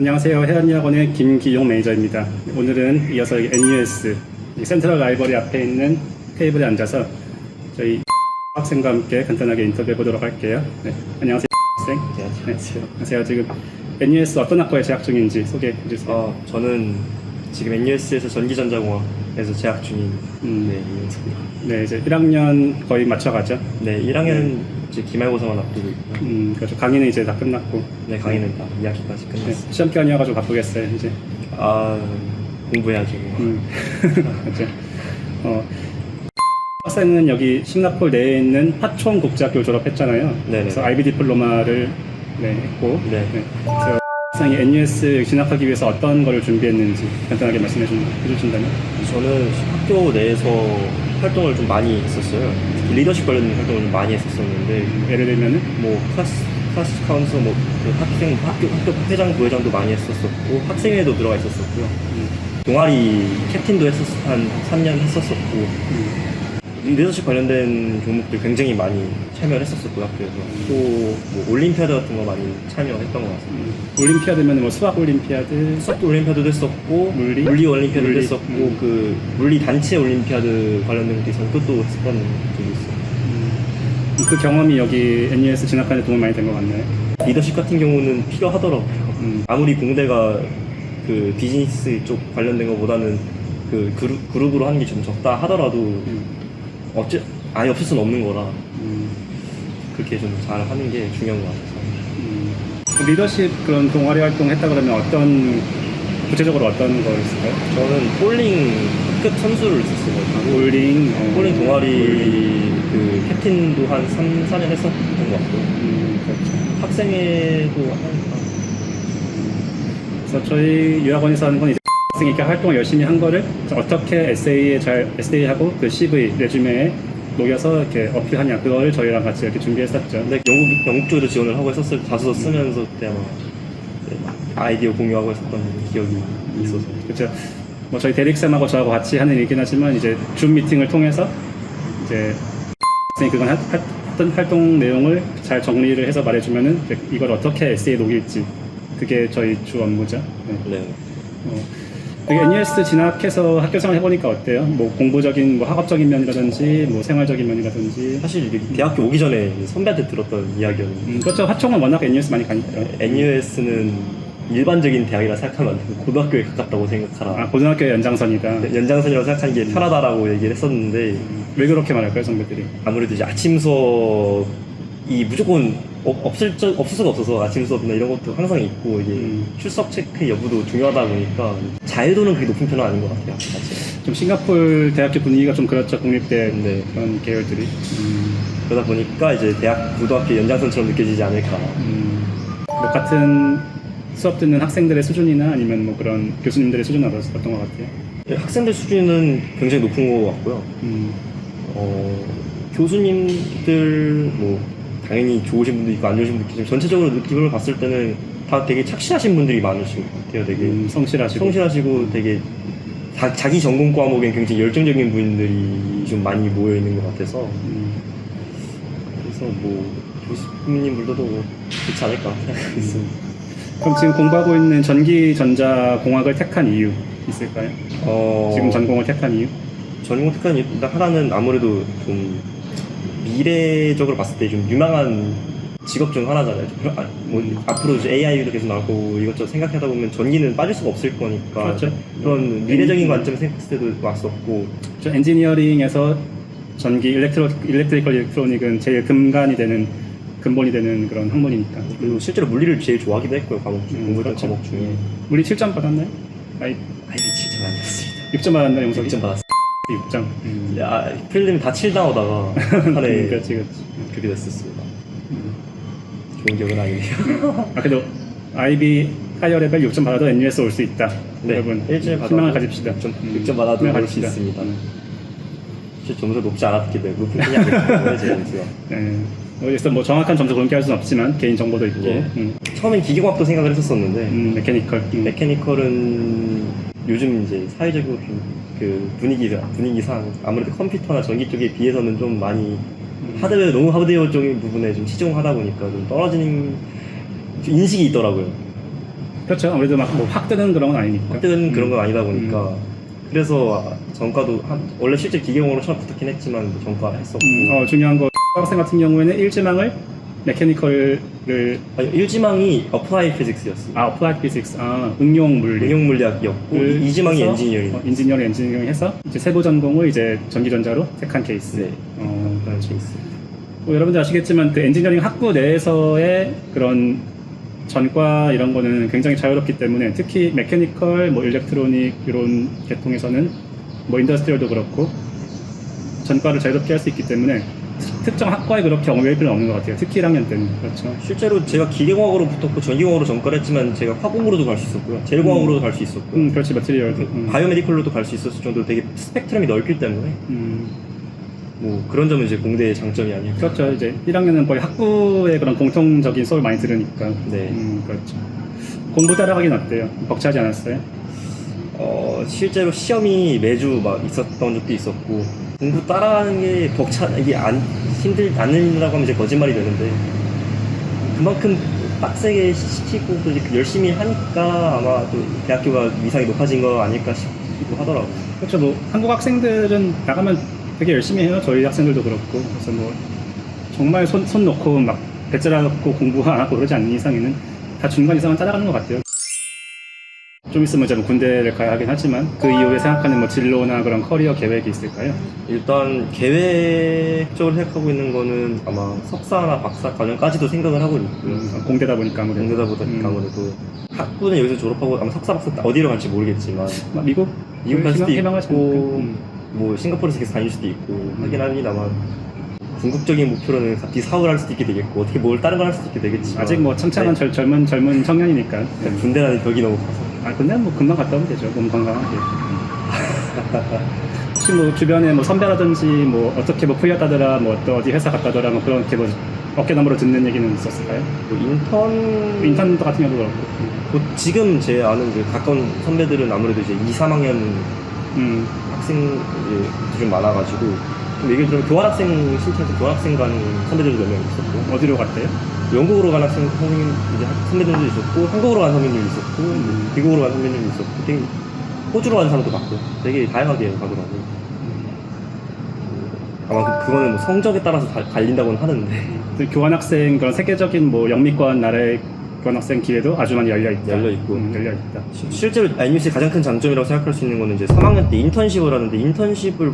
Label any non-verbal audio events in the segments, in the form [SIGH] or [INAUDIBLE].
안녕하세요. 해안여학원의 김기용 매니저입니다. 오늘은 이어서 NUS 이 센트럴 라이브러리 앞에 있는 테이블에 앉아서 저희 학생과 함께 간단하게 인터뷰해 보도록 할게요. 네, 안녕하세요, 학생. 안녕하세요. 네, 안녕하세요. 지금 NUS 어떤 학과에 재학 중인지 소개해 주세요. 어, 저는 지금 NUS에서 전기전자공학에서 재학 중인 음. 네. 네, 이제 1학년 거의 맞춰가죠. 네, 1학년 이제 기말고사만 앞두고 있고요. 음, 그렇죠. 강의는 이제 다 끝났고 네, 강의는 다 2학기까지 네, 끝났어요. 시험 기간이어가지고 바쁘겠어요. 이제. 아, 공부해야죠. 음, [LAUGHS] 그렇죠. 어, 학생은 여기 싱가포르 내에 있는 하촌 국제학교를 졸업했잖아요. 네네. 그래서 IB 디플로마를 네, 했고, 네. 그래서 학생이 NUS 진학하기 위해서 어떤 거를 준비했는지 간단하게 말씀해 주- 해주신다면. 저는 학교 내에서 활동을 좀 많이 했었어요. 리더십 관련 활동을 좀 많이 했었었는데, 예를 들면은, 뭐 클래스 클래스 카운서 뭐그 학생 학교 학교 회장 부회장도 많이 했었었고 학생회도 들어가 있었었고요. 음, 동아리 캡틴도 했었 한 3년 했었었고 음, 리더십 관련된 종목들 굉장히 많이 참여를 했었었고요 학교에서 또뭐 올림피아드 같은 거 많이 참여했던 것 같습니다. 음. 올림피아드면 뭐 수학 올림피아드, 수학 올림피아드도 했었고 물리? 올림피아드도 물리. 했었고 음. 그 물리 단체 올림피아드 관련된 것도 있었는데 그것도 했던 적이 있어요. 음, 그 경험이 여기 NUS 진학하는 데 도움이 많이 된 것 같나요? 리더십 같은 경우는 필요하더라고요. 음. 아무리 공대가 그 비즈니스 쪽 관련된 것보다는 그 그룹, 그룹으로 하는 게 좀 적다 하더라도 음, 어째 아예 없을 수는 없는 거라 음. 그렇게 좀 잘 하는 게 중요한 것 같아서 음, 그 리더십 그런 동아리 활동 했다 그러면 어떤 구체적으로 어떤 거 있을까요? 저는 볼링 급 선수를 있었어가지고 볼링, 어, 볼링 동아리. 그 캡틴도 한 3, 4년 했었던 것 같고 음, 그렇죠. 학생회도 하니까 그래서 저희 유학원에서 하는 건 이제 학생이 이렇게 활동을 열심히 한 거를 어떻게 에세이에 잘 에세이하고 그 CV 레주메에 녹여서 이렇게 어필하냐 그거를 저희랑 같이 이렇게 준비했었죠. 근데 영국, 영국 쪽에도 지원을 하고 했었을 때 자소서 쓰면서 그때 아마 네, 아이디어 공유하고 했었던 기억이 있어서 그렇죠. 뭐 저희 대릭쌤하고 저하고 같이 하는 일이긴 하지만 이제 줌 미팅을 통해서 이제 [LAUGHS] 학생이 그건 하- 하- 했던 활동 내용을 잘 정리를 해서 말해주면은 이걸 어떻게 에세이에 녹일지 그게 저희 주 업무죠. 네. 네. 어, 되게 NUS 진학해서 학교 생활 해보니까 어때요? 뭐 공부적인, 뭐 학업적인 면이라든지, 뭐 생활적인 면이라든지. 사실 이게 대학교 오기 전에 선배한테 들었던 이야기였는데 음, 그렇죠. 하청은 워낙 NUS 많이 가니까. NUS는 일반적인 대학이라 생각하면 안 되고 고등학교에 가깝다고 생각하라. 아, 고등학교 연장선이다. 연장선이라고 생각하는 게 편하다라고 얘기를 했었는데 왜 그렇게 말할까요, 선배들이? 아무래도 이제 아침 수업이 무조건 없- 없을 적 없을 수가 없어서 아침 수업이나 이런 것도 항상 있고 이게 음. 출석 체크 여부도 중요하다 보니까 자유도는 그렇게 높은 편은 아닌 것 같아요. 사실. 좀 싱가폴 대학교 분위기가 좀 그렇죠, 국립대 네. 그런 계열들이. 음, 그러다 보니까 이제 대학 고등학교 연장선처럼 느껴지지 않을까. 음, 뭐 같은 수업 듣는 학생들의 수준이나 아니면 뭐 그런 교수님들의 수준은 어떤 어떤 것 같아요? 학생들 수준은 굉장히 높은 것 같고요. 음, 어, 교수님들 뭐 당연히 좋으신 분도 있고 안 좋으신 분도 있지만 전체적으로 느낌을 봤을 때는 다 되게 착실하신 분들이 많으신 것 같아요. 되게 음, 성실하시고. 성실하시고 되게 자, 자기 전공 과목엔 굉장히 열정적인 분들이 좀 많이 모여 있는 것 같아서 음, 그래서 뭐 교수님들도 뭐 좋지 않을까 생각하고 있습니다. 그럼 지금 공부하고 있는 전기 전자 공학을 택한 이유 있을까요? 어, 지금 전공을 택한 이유? 전공 특한 일단 하나는 아무래도 좀 미래적으로 봤을 때 좀 유망한 직업 중 하나잖아요. 좀 아, 뭐 앞으로 이제 AI도 계속 나오고 이것저것 생각하다 보면 전기는 빠질 수가 없을 거니까 그렇죠. 그런 미래적인 관점에서 생각했을 때도 왔었고 저 엔지니어링에서 전기 일렉트로 일렉트리컬 일렉트로닉은 제일 근간이 되는 근본이 되는 그런 학문이니까. 그리고 실제로 물리를 제일 좋아하기도 했고요 과목 중 음, 공부했던 그렇죠. 과목 중에 우리 7점 받았나요? 아이 아이비 7점 아니었습니다. 6점 받았나 영석이? 6점 받았어요. 6점. 음. 야 필름이 다 7당하다가 한해 그렇지 그렇지. 그렇게 됐었습니다. 음. 좋은 기억은 아니네요. [LAUGHS] 아 그래도 IB 하이어 레벨 6점 받아도 NUS 올 수 있다. 네, 여러분 일주일 받아도 희망을 가집시다. 6점, 음, 6점 받아도 올수 가집시다. 있습니다. 음. 사실 점수가 높지 않았기 때문에 높은 편이 아니었거든요 [LAUGHS] 제 점수가. 네. 여기서 뭐 정확한 점수 공개할 수는 없지만 개인 정보도 있고. 네. 음, 처음엔 기계공학도 생각을 했었었는데 음, 메케니컬. 음. 메케니컬은 요즘 이제 사회적으로 좀그 분위기 분위기상 아무래도 컴퓨터나 전기 쪽에 비해서는 좀 많이 하드웨어 너무 하드웨어 쪽인 부분에 좀 치중하다 보니까 좀 떨어지는 좀 인식이 있더라고요. 그렇죠. 아무래도 막뭐확 뜨는 그런 건 아니니까. 학교는 그런 건 아니다 보니까 음. 그래서 전과도 한, 원래 실제 기계공으로 처음 붙었긴 했지만 전과 했었고 음, 어, 중요한 거 [LAUGHS] 학생 같은 경우에는 1지망을 메케니컬을 아니, 1지망이 어플라이 피직스였어요. 아 어플라이드 피직스 아 응용 물리 응용 물리학이었고 을 2지망이 해서, 엔지니어링. 어, 인지니어링 엔지니어링 해서 이제 세부 전공을 이제 전기전자로 택한 케이스. 네. 어, 그런 케이스. 뭐 여러분들 아시겠지만 그 엔지니어링 학부 내에서의 그런 전과 이런 거는 굉장히 자유롭기 때문에 특히 메케니컬, 뭐 일렉트로닉 이런 계통에서는 뭐 인더스트리얼도 그렇고 전과를 자유롭게 할 수 있기 때문에 특- 특정 학과에 그렇게 엉매일 필요는 없는 것 같아요. 특히 1학년 때는 그렇죠. 실제로 제가 기계공학으로 붙었고 전기공학으로 전과를 했지만 제가 화공으로도 갈 수 있었고요. 젤공학으로도 갈 수 있었고 음, 그렇지 마테리얼도. 음. 바이오메디컬로도 갈 수 있었을 정도로 되게 스펙트럼이 넓기 때문에 음, 뭐 그런 점은 이제 공대의 장점이 아닐까. 그렇죠. 이제 1학년은 거의 학부의 그런 공통적인 수업을 많이 들으니까. 네. 음, 그렇죠. 공부 따라가긴 어때요? 벅차지 않았어요? 어, 실제로 시험이 매주 막 있었던 적도 있었고 공부 따라하는 게 벅차 이게 안 힘들 안 힘들다고 하면 이제 거짓말이 되는데 그만큼 빡세게 시키고 또 열심히 하니까 아마 또 대학교가 위상이 높아진 거 아닐까 싶기도 하더라고 요. 그렇죠. 뭐 한국 학생들은 나가면 되게 열심히 해요. 저희 학생들도 그렇고. 그래서 뭐 정말 손, 손 놓고 막 배째라고 공부 안 하고 그러지 않는 이상에는 다 중간 이상은 따라가는 것 같아요. 좀 있으면 이제 뭐 군대를 가야 하긴 하지만 그 이후에 생각하는 뭐 진로나 그런 커리어 계획이 있을까요? 일단 계획적으로 생각하고 있는 거는 아마 석사나 박사 과정까지도 생각을 하고 있고요. 음, 공대다 보니까 아무래도. 공대다 보니까 음. 아무래도 학부는 여기서 졸업하고 아마 석사 박사 때 어디로 갈지 모르겠지만 막 미국? 미국 갈 수도 희망- 있고? 음. 뭐 싱가포르에서 계속 다닐 수도 있고 하긴 합니다만 궁극적인 목표로는 갑자기 사업을 할 수도 있게 되겠고 어떻게 뭘 다른 걸 할 수도 있게 되겠지만 아직 뭐 창창한 네, 젊, 젊은 젊은 청년이니까. 군대라는 벽이 너무 커서 아 근데 뭐 금방 갔다 오면 되죠. 몸 건강하게. [LAUGHS] 혹시 뭐 주변에 뭐 선배라든지 뭐 어떻게 뭐 풀렸다더라, 뭐 또 어디 회사 갔다더라, 뭐 그렇게 뭐 어깨너머로 듣는 얘기는 있었을까요? 뭐 인턴 인턴 같은 경우도 그렇고. 뭐 지금 제 아는 이제 가까운 선배들은 아무래도 이제 2, 3학년 음, 학생들이 좀 많아가지고 좀 얘기를 들으면 교환학생 신청해서 교환학생 간 선배들도 몇 명 있었고 어디로 갔대요? 영국으로 간 학생 선생님 이제 학- 선배들도 있었고 한국으로 간 선배님도 있었고 음. 미국으로 간 선배님도 있었고 되게 호주로 간 사람도 봤고 되게 다양하게 가더라고요. 아마 그, 그거는 뭐 성적에 따라서 다 갈린다고는 하는데 그 교환학생 그런 세계적인 뭐 영미권 나라의 교환학생 기회도 아주 많이 열려 있다. 열려 있고. 음, 열려 있다. 시- 실제로 IMC의 가장 큰 장점이라고 생각할 수 있는 거는 이제 3학년 때 인턴십을 하는데 인턴십을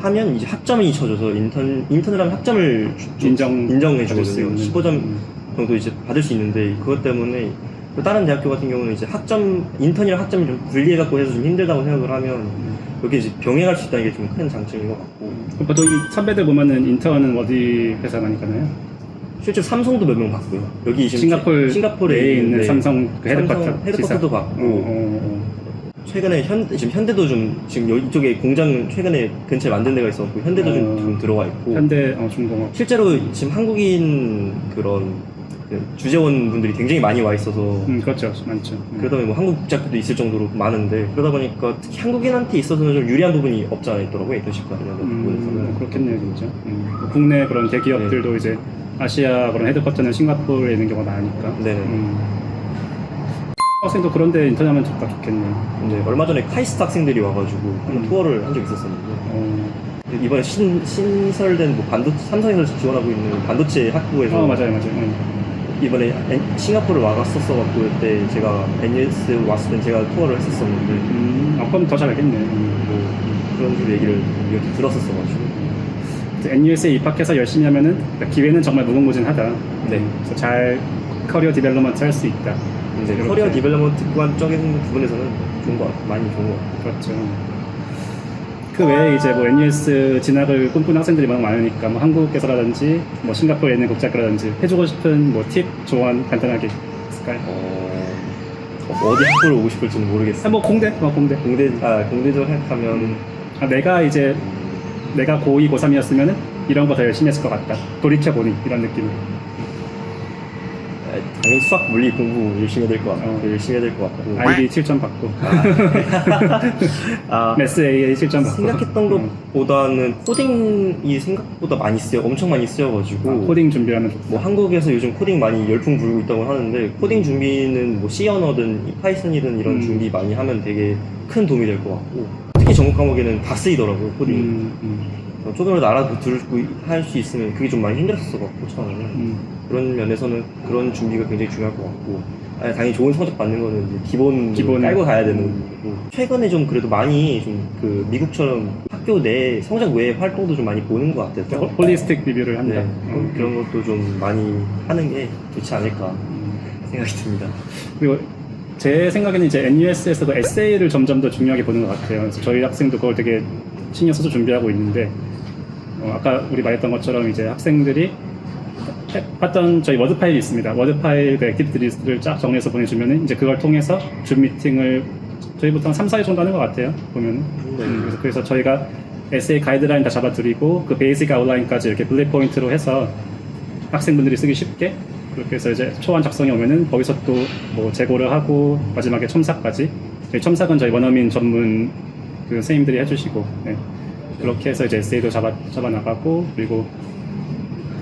하면 이제 학점이 쳐져서 인턴 인턴을 하면 학점을 주- 인정 인정해 받을 수 주거든요. 있는. 15점 음. 정도 이제 받을 수 있는데 그것 때문에 또 다른 대학교 같은 경우는 이제 학점 인턴이랑 학점이 좀 분리해 갖고 해서 좀 힘들다고 생각을 하면 여기 이제 병행할 수 있다는 게 좀 큰 장점인 것 같고 그럼 보통 이 선배들 보면은 인턴은 어디 회사 많이 가나요? 실제 로 삼성도 몇 명 봤고요. 여기 지금 싱가폴 싱가포르에 내에 있는 삼성 그 헤드쿼터 헤드쿼터도. 봤고 어, 어, 최근에 현 지금 현대도 좀 지금 여기 이쪽에 공장 최근에 근처에 만든 데가 있었고 현대도 좀, 어. 좀 들어와 어. 있고 현대 어, 중공업. 실제로 지금 한국인 그런 그 주재원 분들이 굉장히 많이 와 있어서 음, 그렇죠. 많죠. 음. 그러다 보니 뭐 한국 국적도 있을 정도로 많은데 그러다 보니까 특히 한국인한테 있어서는 좀 유리한 부분이 없지 않아 있더라고요 인턴십 같은 음, 부분에서는 그렇겠네요, 진짜. 음. 뭐 국내 그런 네. 대기업들도 이제 아시아 그런 헤드쿼터는 싱가포르에 있는 경우가 많으니까. 네네 음. 학생도 그런데 인턴하면 좋다 좋겠네요. 근데 얼마 전에 카이스트 학생들이 와가지고 한번 음. 투어를 한 적이 있었었는데 어, 이번에 신, 신설된 뭐 반도 삼성에서 지원하고 있는 반도체 학부에서 어 맞아요, 맞아요. 음. 이번에 엔- 싱가포르 와갔었어갖고 그때 제가 NUS 왔을 땐 제가 투어를 했었었는데 음, 아, 그럼 더잘 알겠네. 음. 뭐 그런 식으로 얘기를 이렇게 들었었어가지고 NUS에 입학해서 열심히 하면은 기회는 정말 무궁무진하다. 네. 그래서 잘 커리어 디벨롭먼트 할 수 있다. 이제 이렇게. 커리어 디벨롭먼트 관적인 부분에서는 좋은 것 같아요. 많이 좋은 것 같아요. 그렇죠. 그 외에 이제 뭐 NUS 진학을 꿈꾸는 학생들이 너무 많으니까 뭐 한국에서라든지 뭐 싱가포르에 있는 국제학교라든지 해주고 싶은 뭐 팁, 조언 간단하게 있을까요? 어, 어디 학교를 오고 싶을지는 모르겠어요. 아, 뭐 공대, 뭐 공대. 공대 아 공대적 생각하면 아, 내가 이제 내가 고2, 고3이었으면은 이런 거 더 열심히 했을 것 같다. 돌이켜 보니 이런 느낌. 당연히 수학, 물리 공부 열심히 해야 될 것 같고 어. 열심히 해야 될 것 같고. IB 7점 받고. 아, 매스 AA 7점 받고. 생각했던 음. 것보다는 코딩이 생각보다 많이 쓰여 엄청 많이 쓰여가지고. 아, 코딩 준비하면 좋다. 뭐 한국에서 요즘 코딩 많이 열풍 불고 있다고 하는데 코딩 준비는 뭐 C 언어든 파이썬이든 이런 음. 준비 많이 하면 되게 큰 도움이 될 것 같고. 특히 전공 과목에는 다 쓰이더라고요 코딩 음, 음, 어, 조금이라도 알아들고 할 수 있으면 그게 좀 많이 힘들었을 것 같고 처음에는 음. 그런 면에서는 그런 준비가 굉장히 중요할 것 같고 아니, 당연히 좋은 성적 받는 거는 이제 기본 기본. 깔고 가야 되는 거고 최근에 좀 그래도 많이 좀 그 미국처럼 학교 내 성적 외의 활동도 좀 많이 보는 것 같아서 홀- 홀리스틱 리뷰를 한다. 네, 음. 그런 것도 좀 많이 하는 게 좋지 않을까 음. 생각이 듭니다. 그리고 제 생각에는 이제 NUS에서도 에세이를 점점 더 중요하게 보는 것 같아요. 그래서 저희 학생도 그걸 되게 신경 써서 준비하고 있는데 어, 아까 우리 말했던 것처럼 이제 학생들이 해- 봤던 저희 워드 파일이 있습니다. 워드 파일 그 액티비티 리스트를 쫙 정리해서 보내주면은 이제 그걸 통해서 줌 미팅을 저희 보통 3, 4일 정도 하는 것 같아요. 보면 네. 음, 그래서, 그래서 저희가 에세이 가이드라인 다 잡아드리고 그 베이직 아웃라인까지 이렇게 블랙 포인트로 해서 학생분들이 쓰기 쉽게 그렇게 해서 이제 초안 작성이 오면은 거기서 또 뭐 재고를 하고 마지막에 첨삭까지 저희 첨삭은 저희 원어민 전문 그 선생님들이 해주시고 네. 그렇게 해서 이제 에세이도 잡아 잡아 나가고 그리고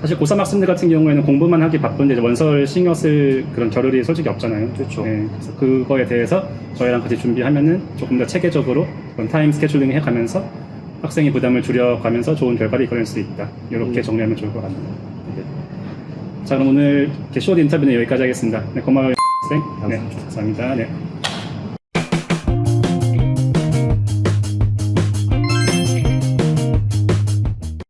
사실 고3 학생들 같은 경우에는 공부만 하기 바쁜데 이제 원서를 신경 쓸 그런 겨를이 솔직히 없잖아요. 그렇죠. 네, 그래서 그거에 대해서 저희랑 같이 준비하면은 조금 더 체계적으로 그런 타임 스케줄링 해가면서 학생이 부담을 줄여가면서 좋은 결과를 이끌어낼 수 있다. 이렇게 음. 정리하면 좋을 것 같네요. 네. 자, 그럼 오늘 이렇게 쇼트 인터뷰는 여기까지 하겠습니다. 네, 고마워요, 학생. 네, 감사합니다. 감사합니다. 네.